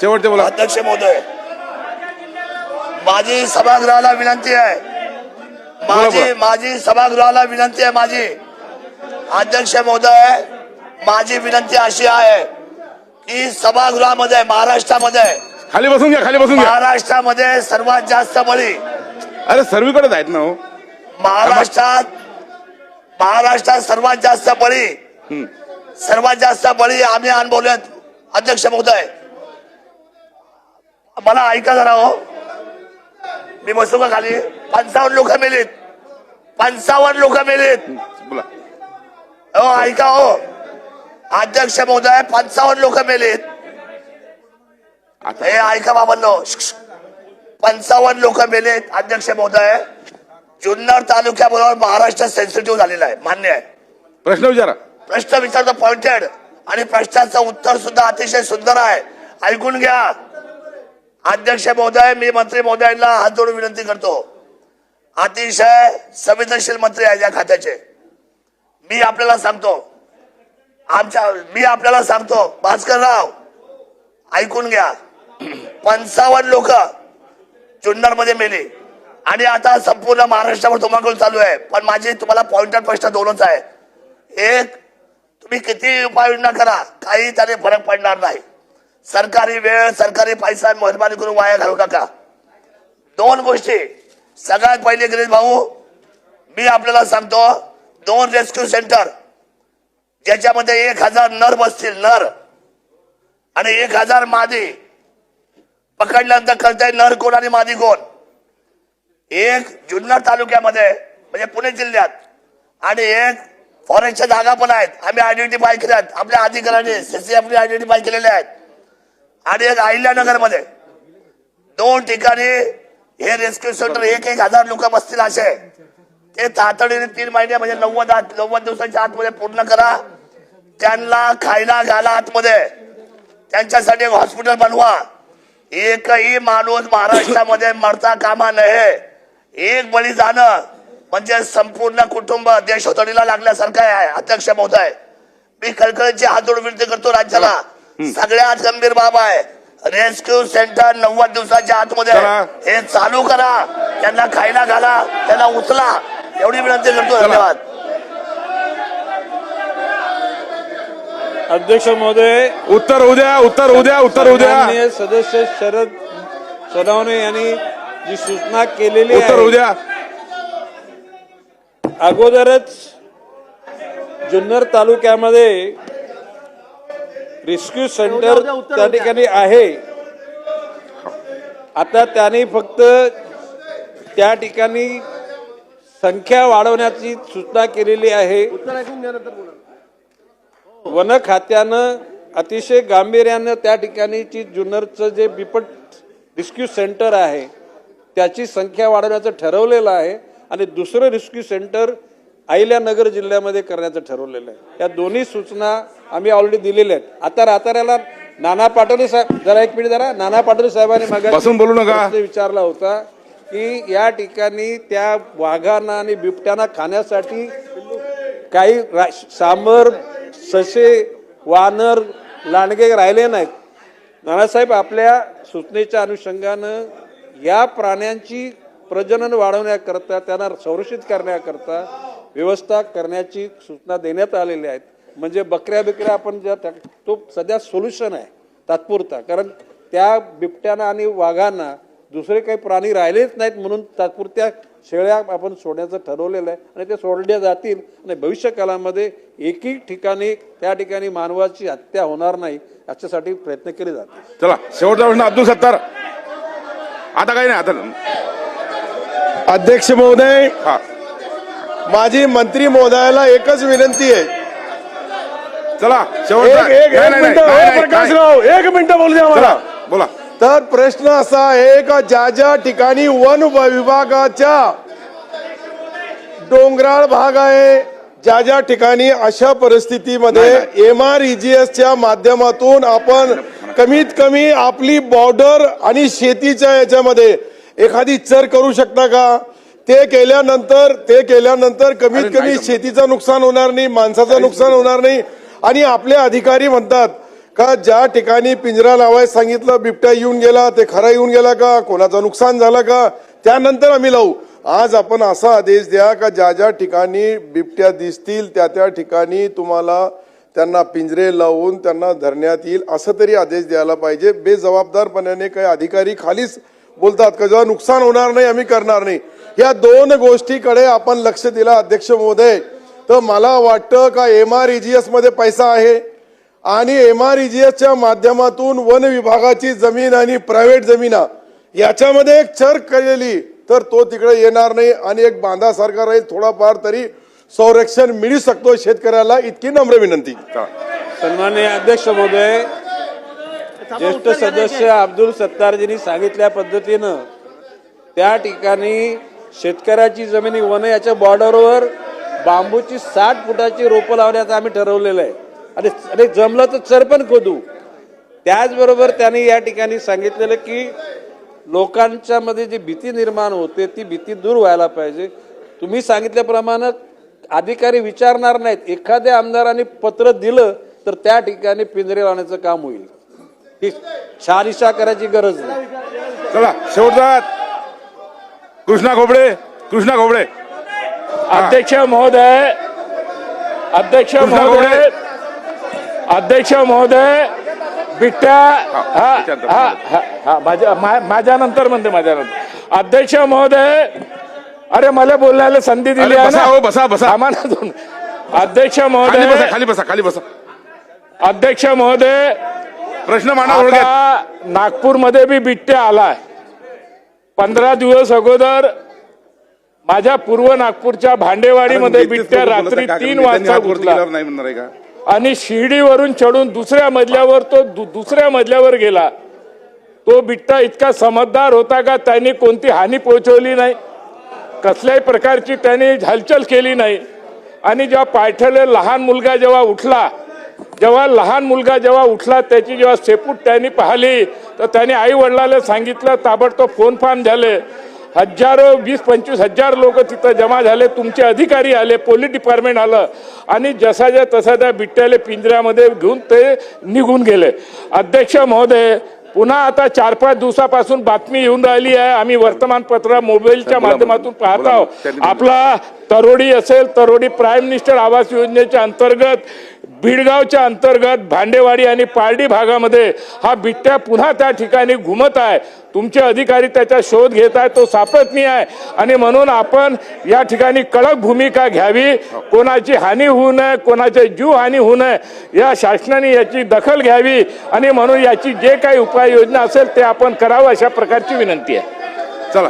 शेवटचे बोला. अध्यक्ष महोदय माझी सभागृहाला विनंती आहे. माझी. माझी सभागृहाला विनंती आहे माझी. अध्यक्ष महोदय माझी विनंती अशी आहे की सभागृहामध्ये महाराष्ट्रामध्ये खाली बसून घ्या खाली बसून घ्या. महाराष्ट्रामध्ये सर्वात जास्त बळी अरे सर्वीकडेच आहेत ना हो. महाराष्ट्रात महाराष्ट्रात सर्वात जास्त बळी हम्म. सर्वात जास्त बळी आम्ही अनुभवलेत अध्यक्ष महोदय. मला ऐका जरा हो. मी बसू का खाली? पंचावन्न लोक मेलीत. पंचावन्न लोक मेलीत. बोला. हो ऐका हो. अध्यक्ष महोदय पंचावन्न लोक मेलीत. आता हे ऐका बाबांनो. पंचावन्न लोक मेलेत अध्यक्ष महोदय. जुन्नर तालुक्याबरोबर महाराष्ट्र सेन्सिटिव्ह झालेला आहे मान्य आहे. प्रश्न विचारा. प्रश्न विचारतो पॉइंटेड आणि प्रश्नाचं उत्तर सुद्धा अतिशय सुंदर आहे. ऐकून घ्या. अध्यक्ष महोदय मी मंत्री महोदयांना हात जोडून विनंती करतो. अतिशय संवेदनशील मंत्री आहे या खात्याचे. मी आपल्याला सांगतो. आमच्या मी आपल्याला सांगतो. भास्कर राव ऐकून घ्या. पंचावन्न लोक जुन्नर मेले. मेली आणि आता संपूर्ण महाराष्ट्रावर धुमाकूळ चालू आहे. पण माझे तुम्हाला पॉइंटर प्रश्न दोनच आहे. एक तुम्ही किती उपाययोजना करा. काही त्याने फरक पडणार नाही. सरकारी वेळ सरकारी पैसा मेहरबानी करून वाया घालू नका. दोन गोष्टी. सगळ्यात पहिले गिरीश भाऊ मी आपल्याला सांगतो दोन रेस्क्यू सेंटर ज्याच्यामध्ये एक हजार नर बसतील नर. आणि एक हजार मादी. पकडल्यानंतर कळतंय नर कोण आणि मादी कोण एक जुन्नर तालुक्यामध्ये म्हणजे पुणे जिल्ह्यात आणि एक फॉरेस्टच्या जागा पण आहेत. आम्ही आयडेंटिफाय केल्यात आपल्या अधिकाऱ्यांनी सीसीएफने आयडेंटिफाय केलेले आहेत. आणि एक अहिल्यानगरमध्ये दोन ठिकाणी हे रेस्क्यू सेंटर एक एक हजार लोक बसतील असे. ते तातडीने तीन महिने म्हणजे नव्वद आत नव्वद दिवसाच्या आतमध्ये पूर्ण करा. त्यांना खायला घाला आतमध्ये. त्यांच्यासाठी एक हॉस्पिटल बनवा. एकही माणूस महाराष्ट्रामध्ये मरता कामा नये. एक बळी जाणं म्हणजे संपूर्ण कुटुंब देश होतडीला लागल्यासारखं आहे अध्यक्ष महोदय. मी कळकळीची हात जोडून विनंती करतो राज्याला. सगळ्यात गंभीर बाब आहे रेस्क्यू सेंटर नव्वद दिवसाच्या आतमध्ये. हे चालू करा. त्यांना खायला घाला त्यांना उचला. एवढी विनंती करतो धन्यवाद. अध्यक्ष महोदय उत्तर उद्या उत्तर उद्या उत्तर उद्या. माननीय सदस्य शरद सोनवणे यांनी जी सूचना केलेली उत्तर आहे उद्या. अगोदरच जुन्नर तालुक्यामध्ये रेस्क्यू सेंटर त्या ठिकाणी आहे. आता त्यांनी फक्त त्या ठिकाणी संख्या वाढवण्याची सूचना केलेली आहे. वन खात्यानं अतिशय गांभीर्यानं त्या ठिकाणीची जुन्नरचं जे बिपट रेस्क्यू सेंटर आहे त्याची संख्या वाढवण्याचं ठरवलेलं आहे आणि दुसरं रेस्क्यू सेंटर अहिल्यानगर जिल्ह्यामध्ये करण्याचं ठरवलेलं आहे. या दोन्ही सूचना आम्ही ऑलरेडी दिलेल्या आहेत. आता राताऱ्याला नाना पाटोले साहेब जरा एक मिनिट जरा. नाना पाटोले साहेबांनी बसून बोलू नका. विचारला होता की या ठिकाणी त्या वाघांना आणि बिबट्यांना खाण्यासाठी काही रा- सांबर ससे वानर लांडगे राहिले नाहीत. नानासाहेब आपल्या सूचनेच्या अनुषंगानं या प्राण्यांची प्रजनन वाढवण्याकरता त्यांना संरक्षित करण्याकरता व्यवस्था करण्याची सूचना देण्यात आलेल्या आहेत. म्हणजे बकऱ्या बिकऱ्या आपण ज्या त्या- तो सध्या सोल्युशन आहे तात्पुरता. कारण त्या बिबट्यांना आणि वाघांना दुसरे काही प्राणी राहिलेच नाहीत म्हणून तात्पुरत्या शेळ्या आपण सोडण्याचं ठरवलेलं आहे आणि ते सोडल्या जातील आणि भविष्य काळामध्ये एकही ठिकाणी त्या ठिकाणी मानवाची हत्या होणार नाही याच्यासाठी प्रयत्न केले जातील. चला शेवटचा प्रश्न अब्दुल सत्तार. आता काही नाही आता अध्यक्ष महोदय हा. माझी मंत्री महोदयाला एकच विनंती आहे. चला एक शेवटचा एक एक मिनिट एक बोलू द्या मला चला बोला. तर प्रश्न असा आहे का ज्या ज्या ठिकाणी वन विभागाच्या डोंगराळ भाग आहे ज्या ज्या ठिकाणी अशा परिस्थितीमध्ये एम आर च्या माध्यमातून आपण कमीत कमी आपली बॉर्डर आणि शेतीच्या याच्यामध्ये एखादी चर करू शकता का? ते केल्यानंतर ते केल्यानंतर कमीत कमी. शेतीचं नुकसान होणार नाही माणसाचं नुकसान होणार नाही. आणि आपले अधिकारी म्हणतात का ज्या ठिकाणी पिंजरा लावायला सांगितलं बिबट्या येऊन गेला ते खरा येऊन गेला का? कोणाचं नुकसान झालं का? त्यानंतर आम्ही लावू. आज आपण असा आदेश द्या का ज्या ज्या ठिकाणी बिबट्या दिसतील त्या त्या ठिकाणी तुम्हाला त्यांना पिंजरे लावून त्यांना धरण्यात येईल. असं तरी आदेश द्यायला पाहिजे. बेजबाबदारपणाने काही अधिकारी खालीच बोलतात का जेव्हा नुकसान होणार नाही आम्ही करणार नाही. या दोन गोष्टीकडे आपण लक्ष दिलं अध्यक्ष महोदय. तर मला वाटतं का एम आर ई जी मध्ये पैसा आहे? आणि एम आर च्या माध्यमातून वन विभागाची जमीन आणि प्रायव्हेट जमीना याच्यामध्ये एक चर्क केलेली तर तो तिकडे येणार नाही आणि एक बांधासारखा राहील थोडाफार तरी संरक्षण मिळू शकतो शेतकऱ्याला इतकी नम्र विनंती. चला. सन्माननीय अध्यक्ष महोदय ज्येष्ठ सदस्य अब्दुल सत्तारजींनी सांगितल्या पद्धतीनं त्या ठिकाणी शेतकऱ्याची जमिनी वन याच्या बॉर्डरवर बांबूची साठ फुटाची रोपं लावण्याचं आम्ही ठरवलेलं आहे. आणि आणि जमलं तर चर पण खोदू. त्याचबरोबर त्यांनी या ठिकाणी सांगितलेलं की लोकांच्या मध्ये जी भीती निर्माण होते ती भीती दूर व्हायला पाहिजे. तुम्ही सांगितल्याप्रमाणे अधिकारी विचारणार नाहीत. एखाद्या आमदाराने पत्र दिलं तर त्या ठिकाणी पिंजरे लावण्याचं काम होईल. ही शहानिशा करायची गरज नाही. चला शेवटचा कृष्णा खोबडे कृष्णा खोबडे. अध्यक्ष महोदय अध्यक्ष महोदय अध्यक्ष महोदय बिट्ट्या हा. हा हा हा माझ्या मा- माझ्यानंतर म्हणते माझ्यानंतर. अध्यक्ष महोदय अरे मला बोलायला संधी दिली आहे बसा, हो, बसा, बसा. दोन. अध्यक्ष महोदय खाली बसा खाली बसा अध्यक्ष महोदय प्रश्न मांडा नागपूरमध्ये बी बिट्ट्या आलाय. पंधरा दिवस अगोदर माझ्या पूर्व नागपूरच्या भांडेवाडीमध्ये बिट्ट्या रात्री तीन वाजता घुसला नाही म्हणणार आहे का? आणि शिर्डीवरून चढून दुसऱ्या मजल्यावर तो दु- दुसऱ्या मजल्यावर गेला. तो बिट्टा इतका समजदार होता का त्यांनी कोणती हानी पोहोचवली नाही? कसल्याही प्रकारची त्याने हलचल केली नाही. आणि जेव्हा पायठले लहान मुलगा जेव्हा उठला जेव्हा लहान मुलगा जेव्हा उठला त्याची जेव्हा सेपूट त्यांनी पाहिली तर त्याने आई वडिलाला सांगितलं ताबडतोब फोन फान झाले. हजारो वीस पंचवीस हजार लोक तिथं जमा झाले तुमचे अधिकारी आले पोलीस डिपार्टमेंट आलं. आणि जसाच्या तसा त्या बिट्ट्याले पिंजऱ्यामध्ये घेऊन ते निघून गेले. अध्यक्ष महोदय पुन्हा आता चार पाच दिवसापासून बातमी येऊन राहिली आहे. आम्ही वर्तमानपत्र मोबाईलच्या माध्यमातून पाहत. आहोत. आपला तरोडी असेल तरोडी प्राईम मिनिस्टर आवास योजनेच्या अंतर्गत बीडगावच्या अंतर्गत भांडेवाडी आणि पारडी भागामध्ये हा बिट्ट्या पुन्हा त्या ठिकाणी घुमत आहे. तुमचे अधिकारी त्याचा शोध घेत आहे तो सापडत नाही आहे. आणि म्हणून आपण या ठिकाणी कडक भूमिका घ्यावी. कोणाची हानी होऊ नये कोणाचे जीव हानी होऊ नये या शासनाने याची दखल घ्यावी. आणि म्हणून याची जे काही उपाययोजना असेल ते आपण करावं अशा प्रकारची विनंती आहे. चला.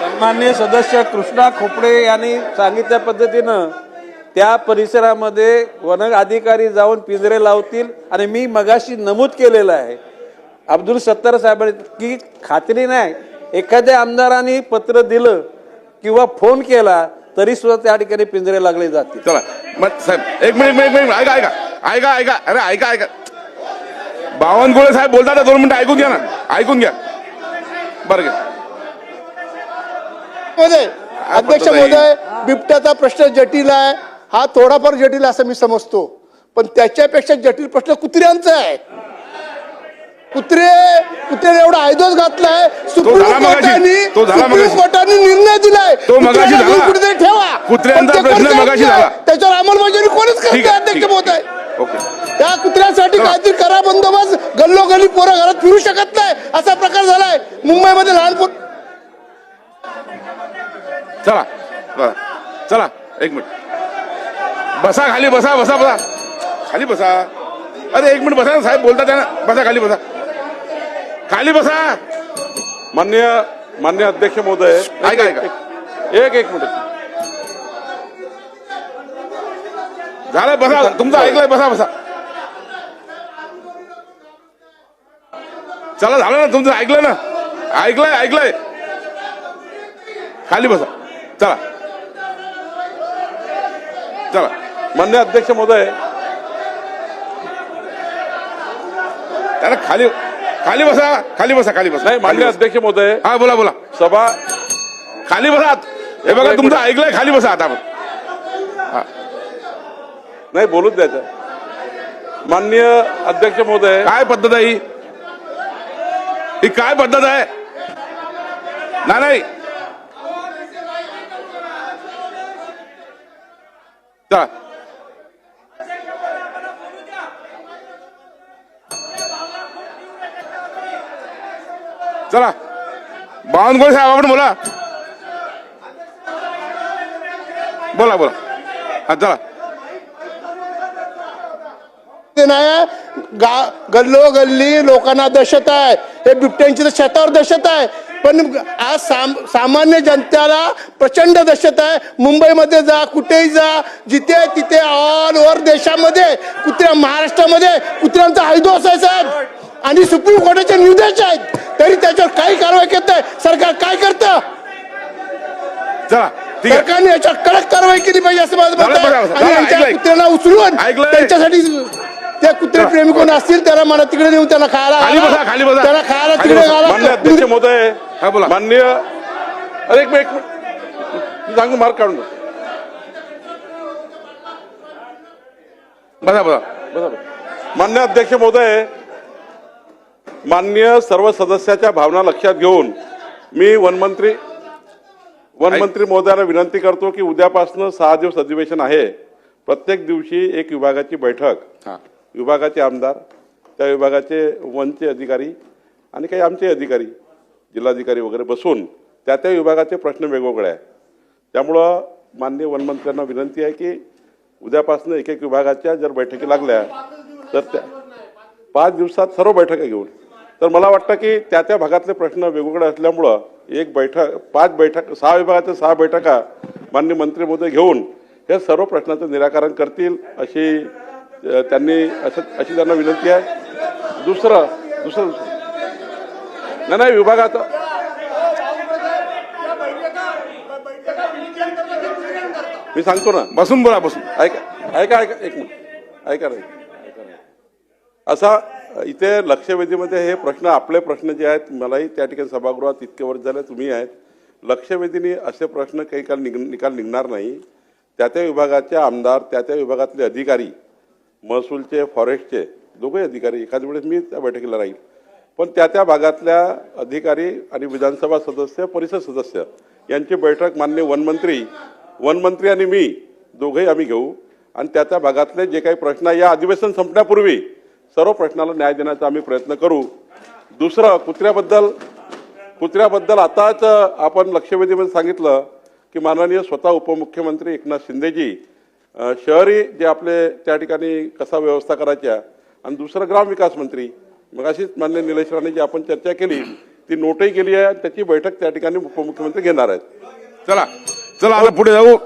सन्माननीय सदस्य कृष्णा खोपडे यांनी सांगितल्या पद्धतीनं त्या परिसरामध्ये वन अधिकारी जाऊन पिंजरे लावतील आणि मी मगाशी नमूद केलेलं आहे. अब्दुल सत्तार साहेबांनी की खात्री नाही. एखाद्या आमदाराने पत्र दिलं किंवा फोन केला तरी सुद्धा त्या ठिकाणी पिंजरे लागले जातील. चला मग साहेब एक मिनिट मिनिट मिनिट ऐका ऐका ऐका ऐका अरे ऐका ऐका. बावनकुळे साहेब बोलतात दोन मिनिटं ऐकून घ्या ना ऐकून घ्या. बरं घ्या. अध्यक्ष. महोदय बिबट्याचा प्रश्न जटिल आहे. हा थोडाफार जटिल असं मी समजतो. पण त्याच्यापेक्षा जटिल प्रश्न कुत्र्यांचा आहे कुत्रे कुत्र्याने एवढा आयदोस घातलाय सुप्रीम. कोर्टाने सुप्रीम. कोर्टाने निर्णय दिलाय. कुठेतरी ठेवा. कुत्र्यांचा प्रश्न मगाशी. झाला. त्याच्यावर अंमलबजावणी कोणीच करत अध्यक्ष महोदय. आहे त्या कुत्र्यासाठी काहीतरी करा बंदोबस्त. गल्लोगल्ली पोरं घरात फिरू शकत नाही. असा प्रकार झालाय. मुंबईमध्ये लहान पोर चला. चला. एक मिनिट. बसा खाली बसा बसा बसा. खाली बसा. अरे एक मिनिट बसा ना साहेब बोलतात ना बसा खाली बसा. खाली बसा. मान्य मान्य अध्यक्ष महोदय ऐका ऐका. एक एक मिनिट. झालं बसा. तुमचं ऐकलंय बसा बसा. चला झालं ना तुमचं ऐकलं ना. ऐकलंय ऐकलंय. खाली बसा. चला. चला. मान्य अध्यक्ष महोदय त्याला खाली खाली बसा खाली बसा खाली बसा. नाही मान्य. अध्यक्ष महोदय. हा बोला बोला. सभा खाली बसा. हे बघा तुमचं ऐकलंय खाली बसा आता नाही बोलूच द्यायचं. माननीय अध्यक्ष महोदय. काय पद्धत आहे ही? ही काय पद्धत आहे? नाही नाही. चला. चला. बावनकुळे साहेब आपण बोला. बोला बोला. हा चला. नाही गा गल्लो गल्ली लोकांना दहशत आहे. हे बिबट्यांची तर शेतावर दहशत आहे. पण आज साम सामान्य जनतेला प्रचंड दहशत आहे. मुंबईमध्ये जा कुठेही जा जिथे तिथे ऑल ओव्हर देशामध्ये कुत्र्या महाराष्ट्रामध्ये कुत्र्यांचा हैदो आहे साहेब आणि सुप्रीम कोर्टाचे निर्देश आहेत. तरी त्याच्यावर काही कारवाई करत नाही सरकार काय करतं चला सरकारने याच्यावर कडक कारवाई केली पाहिजे असं माझं मत आहे. झालं. आणि यांच्या ऐकलंय. कुत्र्यांना उचलून ऐकलंय. त्यांच्यासाठी त्या कुत्रे प्रेमी कोण असतील त्याला मला तिकडे नेऊन त्यांना खायला खाली घाला. बसा, खाली बसा. त्याला खायला खाली तिकडे बसा. मान्य घाला अध्यक्ष महोदय हा, बोला. माननीय अरे एक मिनिट एक मिनिट. मी सांगू मार्क काढून. बसा बसा बरोबर. मान्य अध्यक्ष महोदय मान्य सर्व सदस्याच्या भावना लक्षात घेऊन मी वनमंत्री वनमंत्री महोदयाला विनंती करतो की उद्यापासून सहा दिवस अधिवेशन आहे. प्रत्येक दिवशी एक विभागाची बैठक हा. विभागाचे आमदार त्या विभागाचे वनचे अधिकारी आणि काही आमचे अधिकारी जिल्हाधिकारी वगैरे बसून त्या त्या विभागाचे प्रश्न वेगवेगळे आहेत. त्यामुळं माननीय वनमंत्र्यांना विनंती आहे की उद्यापासून एक एक विभागाच्या जर बैठकी लागल्या तर त्या पाच दिवसात सर्व बैठका घेऊन. तर मला वाटतं की त्या त्या भागातले प्रश्न वेगवेगळे असल्यामुळं एक बैठक पाच बैठक सहा विभागाच्या सहा बैठका मान्य मंत्री महोदय घेऊन हे सर्व प्रश्नाचं निराकरण करतील अशी त्यांनी असं अशी त्यांना विनंती आहे. दुसरं दुसरं नाही नाही विभागात मी सांगतो ना. बसून बोला बसून. ऐका ऐका ऐका एक मिनिट. ऐका रे. असा इथे लक्षवेधीमध्ये हे प्रश्न आपले प्रश्न जे आहेत मलाही त्या ठिकाणी सभागृहात इतके वर्ष झाले तुम्ही आहेत. लक्षवेधीने असे प्रश्न काही काल निघ निकाल निघणार नाही. त्या त्या विभागाचे आमदार त्या त्या विभागातले अधिकारी महसूलचे फॉरेस्टचे दोघे अधिकारी एखाद्या वेळेस मी त्या बैठकीला राहील. पण त्या त्या भागातल्या अधिकारी आणि विधानसभा सदस्य परिषद सदस्य यांची बैठक मान्य वनमंत्री वनमंत्री आणि मी दोघेही आम्ही घेऊ. आणि त्या त्या भागातले जे काही प्रश्न आहे, या अधिवेशन संपण्यापूर्वी सर्व प्रश्नाला न्याय देण्याचा आम्ही प्रयत्न करू. दुसरं कुत्र्याबद्दल कुत्र्याबद्दल आताच आपण लक्षवेधीमध्ये सांगितलं की माननीय स्वतः उपमुख्यमंत्री एकनाथ शिंदेजी शहरी जे आपले त्या ठिकाणी कसा व्यवस्था करायच्या आणि दुसरं ग्रामविकास मंत्री मग अशीच मान्य निलेश राणे जी आपण चर्चा केली ती नोटही केली आहे आणि त्याची बैठक त्या ठिकाणी उपमुख्यमंत्री घेणार आहेत. चला चला आता पुढे जाऊ.